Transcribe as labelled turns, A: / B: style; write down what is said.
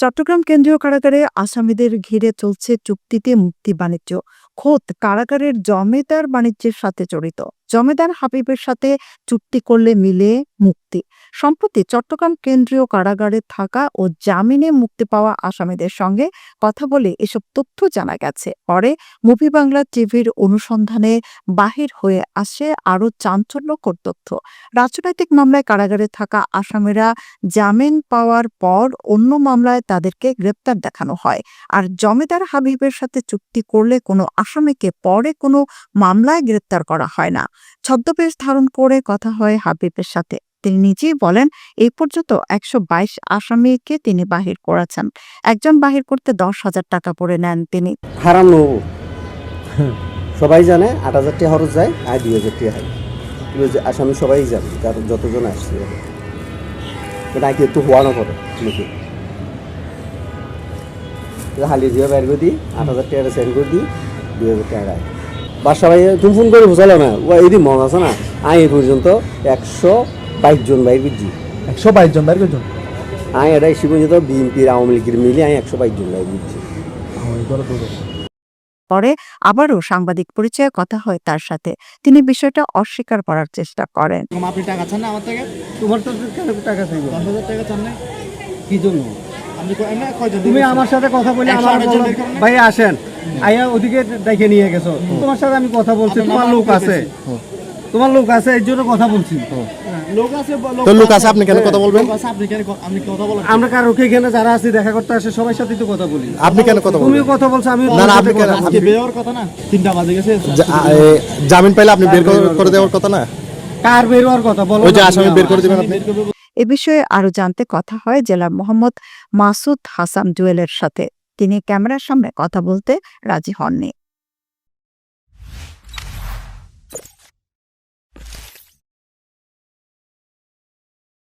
A: চট্টগ্রাম কেন্দ্রীয় কারাগারে আসামিদের ঘিরে চলছে চুক্তিতে মুক্তি বাণিজ্য। খোদ কারাগারের জমেদার বাণিজ্যের সাথে জড়িত। জমেদার হাবিবের সাথে চুক্তি করলে মিলে মুক্তি। সম্প্রতি চট্টগ্রাম কেন্দ্রীয় কারাগারে থাকা ও জামিনে মুক্তি পাওয়া আসামিদের সঙ্গে কথা বলে এসব তথ্য জানা গেছে। পরে মুভি বাংলা টিভির অনুসন্ধানে বাহির হয়ে আসে আরও চাঞ্চল্যকর তথ্য। রাজনৈতিক মামলায় কারাগারে থাকা আসামিরা জামিন পাওয়ার পর অন্য মামলায় তাদেরকে গ্রেপ্তার দেখানো হয়। আর জমিদার হাবিবের সাথে চুক্তি করলে কোনো আসামিকে পরে কোনো মামলায় গ্রেপ্তার করা হয় না। ছদ্মবেশ ধারণ করে কথা হয় হাবিবের সাথে। তিনি নিজেই বলেন এই পর্যন্ত একশো বাইশ আসামিকে তিনি বাহির করেছেন। একজন বাহির করতে দশ হাজার টাকা পড়ে নেন তিনি।
B: সবাই জানে আট হাজার টাকা খরচ যায়, আর দুই হাজার টাকা হয়। আসামি সবাই জানে যার যতজন আসছে। এটা আগে একটু হওয়া না করে লোকে। হালি দিয়ে বাইর করে দিই, আট হাজার টাকা সেন্ড করে দিই। দুই হাজার টাকা। বাসা ভাই তুমি ফোন করে বুঝালো না? ও এই মন আছে না? আমি এই পর্যন্ত একশো বাইশ জন বাইর করছি।
C: একশো বাইশ জন বাইর
B: আমি এটা এসে পর্যন্ত বিএনপির আওয়ামী লীগের মিলে আমি একশো বাইশ জন বাইর করছি।
A: পরে আবারও সাংবাদিক পরিচয়ে কথা হয় তার সাথে। তিনি বিষয়টা অস্বীকার করার চেষ্টা করেন।
D: আপনি টাকা চান না আমার থেকে?
B: তোমার তো টাকা চাইব?
D: দশ হাজার টাকা চান না?
B: কি জন্য? তুমি আমার সাথে কথা বলে আমার? ভাই আসেন। আইয়া ওদিকে দেখে নিয়ে গেছো। তোমার সাথে আমি কথা বলছি তোমার লোক আছে। তোমার লোক আছে এই জন্য কথা বলছি।
D: লোক আছে
C: তো লোক আছে, আপনি কেন কথা বলবেন?
D: আপনি কেন আপনি কথা বলেন
B: আমরা কারও এখানে যারা আছে দেখা করতে আসে সবার সাথেই তো কথা বলি।
C: আপনি কেন কথা
B: তুমিও
C: বলবেন?
B: কথা বলছো আমি
C: না, না, আপনি কেন-
D: আজকে বের কথা না? তিনটা বাজে গেছে।
C: এ, জামিন পাইলে আপনি বের করে- করে দেওয়ার কথা না?
B: কার বের হওয়ার কথা বলো
C: ওই যে আসামি বের করে দিবেন আপনি।
A: এ বিষয়ে আরও জানতে কথা হয় জেলা মোহাম্মদ মাসুদ হাসান জুয়েলের সাথে। তিনি ক্যামেরার সামনে কথা বলতে রাজি হননি।